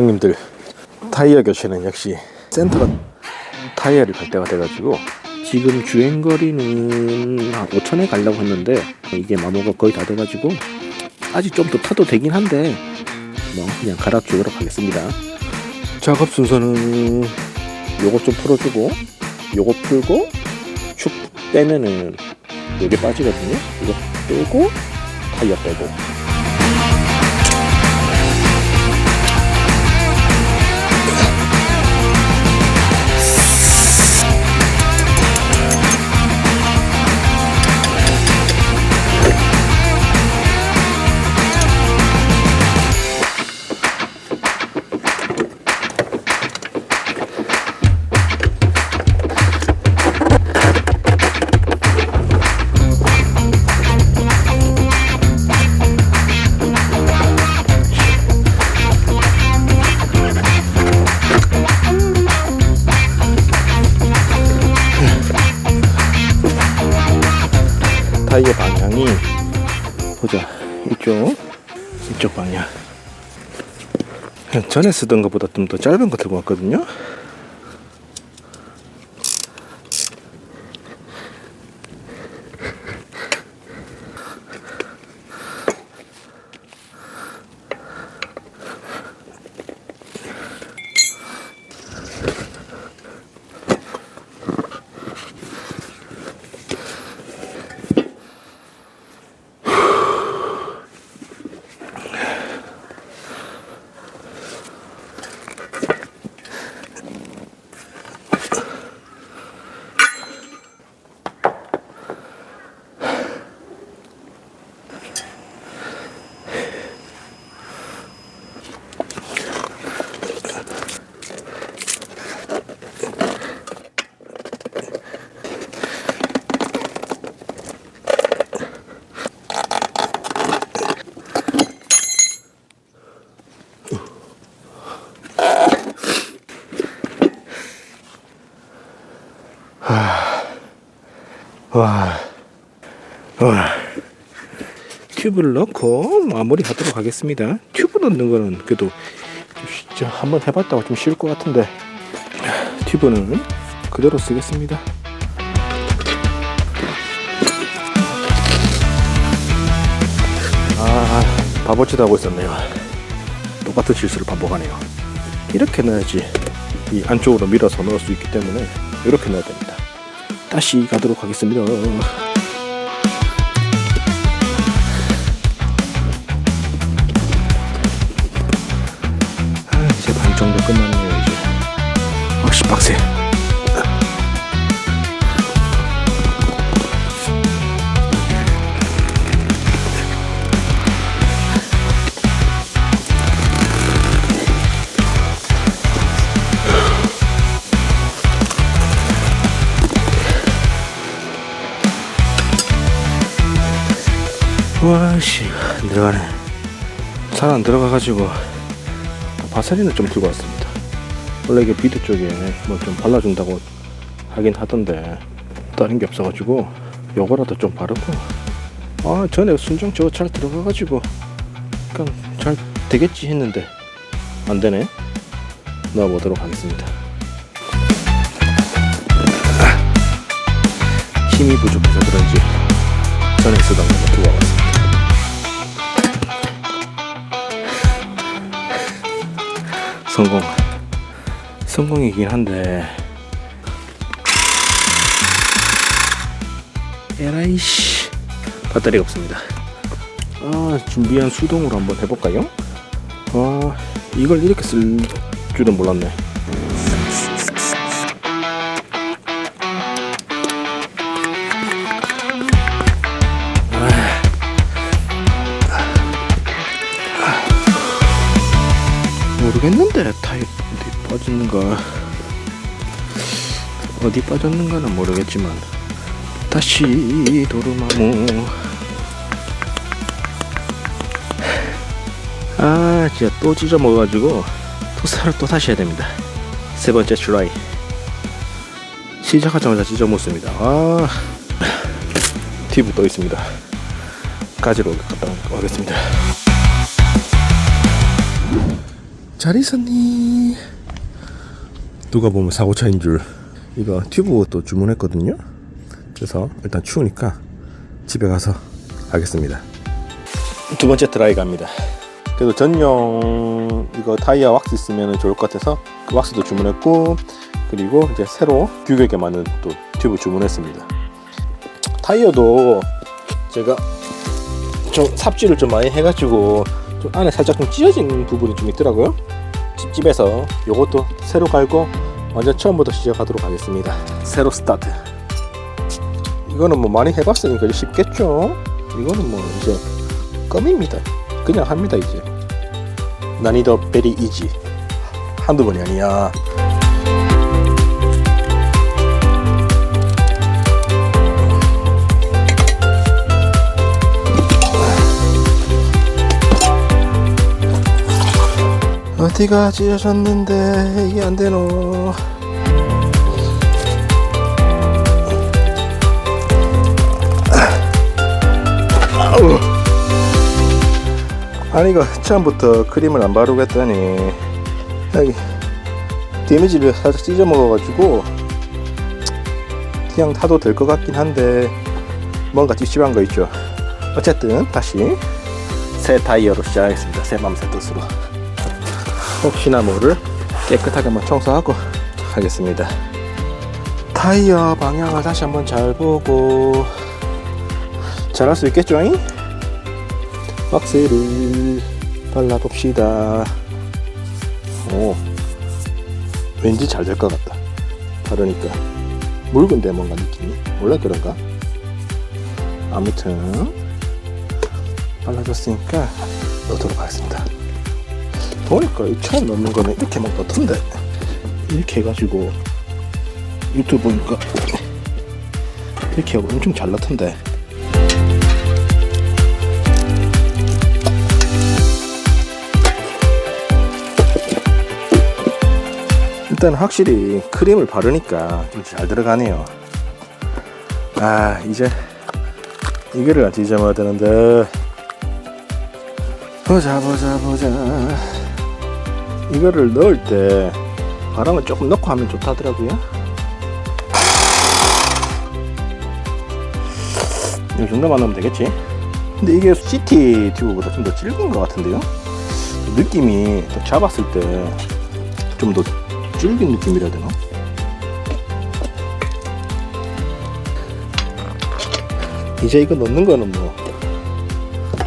형님들 타이어 교체는 역시 센터가 타이어를 갈 때가 돼가지고 지금 주행 거리는 한 5천에 가려고 했는데 이게 마모가 거의 다 돼가지고 아직 좀 더 타도 되긴 한데 뭐 그냥 갈아주도록 하겠습니다. 작업 순서는 요것 좀 풀어주고 요거 풀고 축 빼면은 요게 빠지거든요. 이거 빼고 타이어 빼고 이쪽 방향. 전에 쓰던 것보다 좀 더 짧은 거 들고 왔거든요 와, 와. 튜브를 넣고 마무리 하도록 하겠습니다. 튜브 넣는 거는 그래도 진짜 한번 해봤다고 좀 쉬울 것 같은데 튜브는 그대로 쓰겠습니다. 아, 바보짓 하고 있었네요. 똑같은 실수를 반복하네요. 이렇게 넣어야지 이 안쪽으로 밀어서 넣을 수 있기 때문에 이렇게 넣어야 됩니다. 다시 가도록 하겠습니다. 와씨 안 들어가네. 잘 안 들어가가지고 바세린을 좀 들고 왔습니다. 원래 이게 비트 쪽에 뭐 좀 발라준다고 하긴 하던데 다른 게 없어가지고 요거라도 좀 바르고 아 전에 순정 저거 잘 들어가가지고 그냥 잘 되겠지 했는데 안 되네. 넣어보도록 하겠습니다. 힘이 부족해서 그런지 전에 쓰던 거 두고 와봤습니다. 성공. 성공이긴 한데. 에라이씨. 배터리가 없습니다. 아, 준비한 수동으로 한번 해볼까요? 아, 이걸 이렇게 쓸 줄은 몰랐네. 빠졌는가 어디 빠졌는가는 모르겠지만. 다시 도루마무. 아 진짜 또 찢어 먹어가지고 토스를 또 다시 해야 됩니다. 세 번째 트라이. 시작하자마자 찢어 먹습니다. 아 팁이 또 있습니다. 가지러 갔다 오겠습니다. 잘 있었니? 누가 보면 사고차인 줄. 이거 튜브 또 주문했거든요. 그래서 일단 추우니까 집에 가서 하겠습니다. 두 번째 트라이 갑니다. 그래도 전용 이거 타이어 왁스 있으면 좋을 것 같아서 그 왁스도 주문했고 그리고 이제 새로 규격에 맞는 또 튜브 주문했습니다. 타이어도 제가 좀 삽질을 좀 많이 해가지고 좀 안에 살짝 좀 찢어진 부분이 좀 있더라고요. 찝찝해서 요것도 새로 갈고 완전 처음부터 시작하도록 하겠습니다. 새로 스타트. 이거는 뭐 많이 해봤으니까 이제 쉽겠죠? 이거는 뭐 이제 껌입니다. 그냥 합니다 이제. 난이도 베리 이지 한두 번이 아니야 어디가 찢어졌는데 이게 안 되노. 아니 이거 처음부터 크림을 안 바르고 했더니. 여기 데미지를 살짝 찢어 먹어가지고 그냥 타도 될 것 같긴 한데 뭔가 찝찝한 거 있죠? 어쨌든 다시 새 타이어로 시작하겠습니다. 새 맘 새 뜻으로 혹시나 모를 깨끗하게 한번 청소하고 하겠습니다 타이어 방향을 다시 한번 잘 보고 잘할 수 있겠죠? 잉? 왁스를 발라봅시다 오 왠지 잘 될 것 같다 바르니까 묽은데 뭔가 느낌이 원래 그런가? 아무튼 발라줬으니까 넣도록 하겠습니다 보니까 이 처음 넣는 거는 이렇게 막 넣던데? 이렇게 해가지고 유튜브 보니까 이렇게 하고 엄청 잘 넣던데? 일단 확실히 크림을 바르니까 좀 잘 들어가네요. 아 이제 이거를 안 찢어먹어야 되는데. 보자 보자 보자 이거를 넣을 때 바람을 조금 넣고 하면 좋다더라고요. 이 정도만 넣으면 되겠지? 근데 이게 CT 튜브보다 좀더 질긴 것 같은데요? 느낌이 또 잡았을 때 좀 더 질긴 느낌이라 되나? 이제 이거 넣는 거는 뭐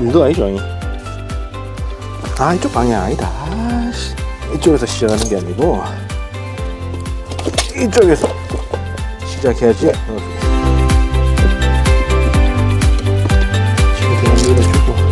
일도 아니죠 이. 아 이쪽 방향 아니다. 아씨. 이쪽에서 시작하는 게 아니고 이쪽에서 시작해야지. 최대한 밀어주고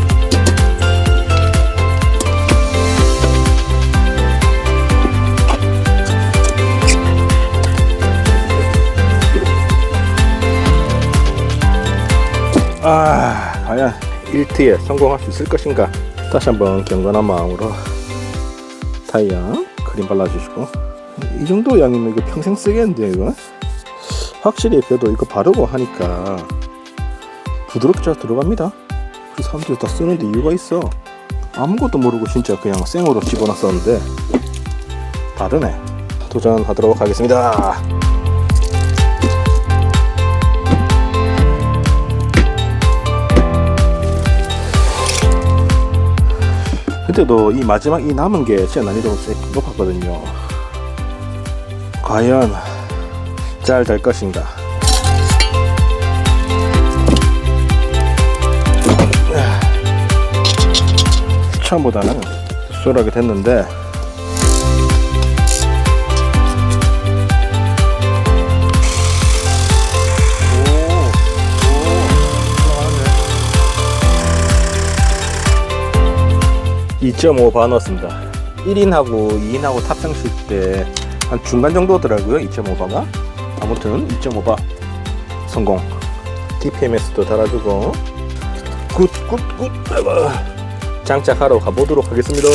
아 과연 1트에 성공할 수 있을 것인가? 다시 한번 경건한 마음으로 타이어 크림 발라주시고. 이 정도 양이면 이거 평생 쓰겠는데요 이거? 확실히 그래도 이거 바르고 하니까 부드럽게 잘 들어갑니다. 그 사람들이 다 쓰는데 이유가 있어. 아무것도 모르고 진짜 그냥 생으로 집어넣었었는데. 다르네. 도전하도록 하겠습니다 때도 이 마지막 이 남은 게 진짜 난이도가 세- 높았거든요. 과연 잘 될 것인가? 처음보다는 수월하게 됐는데 2.5바 넣었습니다. 1인하고 2인하고 탑승 쉴때 한 중간 정도더라고요. 2.5바가. 아무튼 2.5바 성공. DPMS도 달아주고 굿굿굿 장착하러 가보도록 하겠습니다.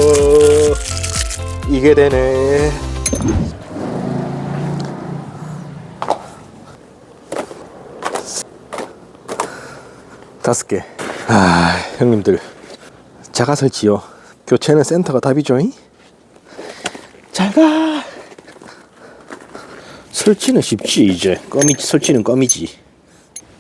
이게 되네. 다섯 개. 아 형님들 설치요. 교체는 센터가 답이죠. 잉? 잘가 설치는 쉽지 이제 껌이 설치는 껌이지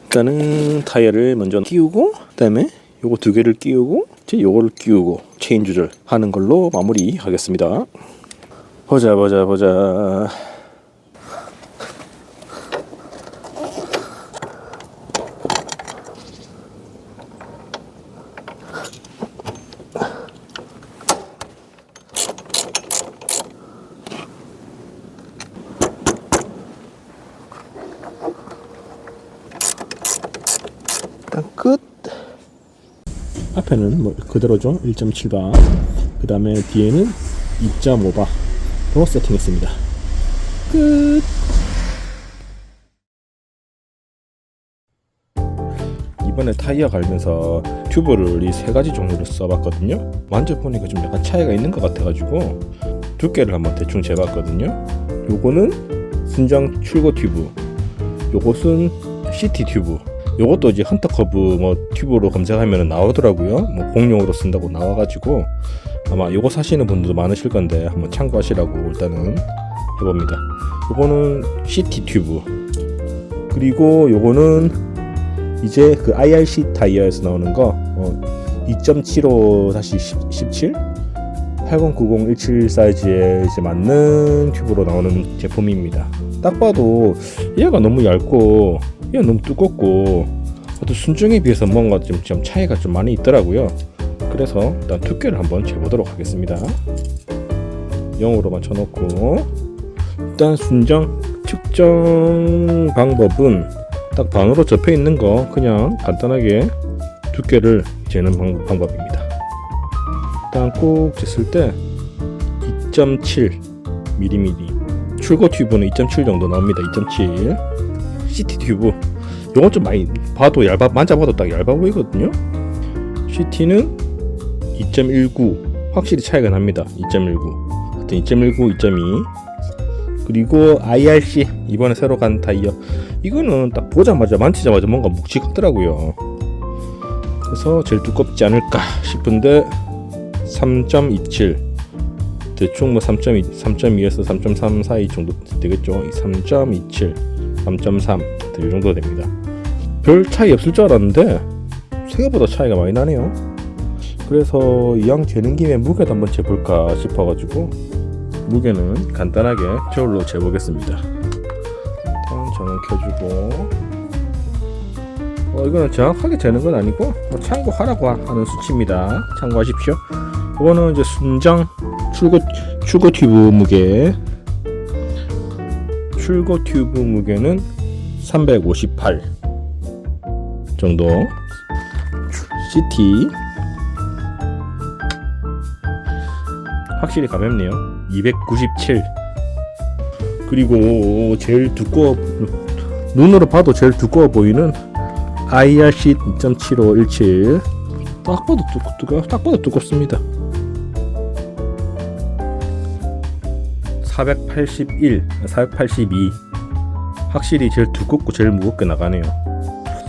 일단은 타이어를 먼저 끼우고 그다음에 요거 두 개를 끼우고 이제 요거를 끼우고 체인 조절 하는 걸로 마무리하겠습니다 보자 보자 보자 앞에는 뭐 그대로죠. 1.7바. 그 다음에 뒤에는 2.5바로 세팅했습니다. 끝. 이번에 타이어 갈면서 튜브를 이 세 가지 종류를 써봤거든요. 만져보니까 좀 약간 차이가 있는 것 같아가지고 두께를 한번 대충 재봤거든요. 요거는 순정 출고 튜브. 요것은 CT 튜브 요것도 이제 헌터 커브 뭐 튜브로 검색하면 나오더라고요. 뭐 공용으로 쓴다고 나와가지고 아마 요거 사시는 분들도 많으실 건데 한번 참고하시라고 일단은 해봅니다. 요거는 CT 튜브 그리고 요거는 이제 그 IRC 타이어에서 나오는 거 어, 2.75-17 809017 사이즈에 이제 맞는 튜브로 나오는 제품입니다. 딱 봐도 얘가 너무 얇고 얘가 너무 두껍고 또 순정에 비해서 뭔가 좀, 좀 차이가 좀 많이 있더라고요. 그래서 일단 두께를 한번 재보도록 하겠습니다. 0으로만 쳐놓고 일단 순정 측정 방법은 딱 반으로 접해 있는 거 그냥 간단하게 두께를 재는 방, 방법입니다. 일단 꼭 쟀을 때 2.7 mm 출고 튜브는 2.7 정도 나옵니다. 2.7 CT 튜브 요건 좀 많이 봐도 얇아 만져봐도 딱 얇아 보이거든요. CT는 2.19 확실히 차이가 납니다. 2.19 하여튼 2.19 2.2 그리고 IRC 이번에 새로 간 타이어 이거는 딱 보자마자 만지자마자 뭔가 묵직하더라고요. 그래서 제일 두껍지 않을까 싶은데 3.27 대충 뭐 3.2, 3.2에서 3.3 사이 정도 되겠죠. 3.27, 3.3, 이 정도 됩니다. 별 차이 없을 줄 알았는데 생각보다 차이가 많이 나네요. 그래서 이왕 재는 김에 무게도 한번 재볼까 싶어가지고 무게는 간단하게 저울로 재보겠습니다. 일단 전원 켜주고 어, 이거는 정확하게 재는 건 아니고 뭐 참고하라고 하는 수치입니다. 참고하십시오. 이거는 이제 순정 출고 출고 튜브 무게 출고 튜브 무게는 358 정도. CT 확실히 가볍네요. 297 그리고 제일 두꺼워 눈으로 봐도 제일 두꺼워 보이는 IRC 2.7517 딱 봐도 두, 두꺼, 딱 봐도 두껍습니다 481, 482 확실히 제일 두껍고 제일 무겁게 나가네요.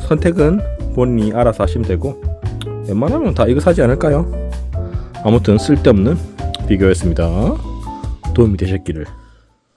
선택은 본인이 알아서 하시면 되고 웬만하면 다 이거 사지 않을까요? 아무튼 쓸데없는 비교였습니다. 도움이 되셨기를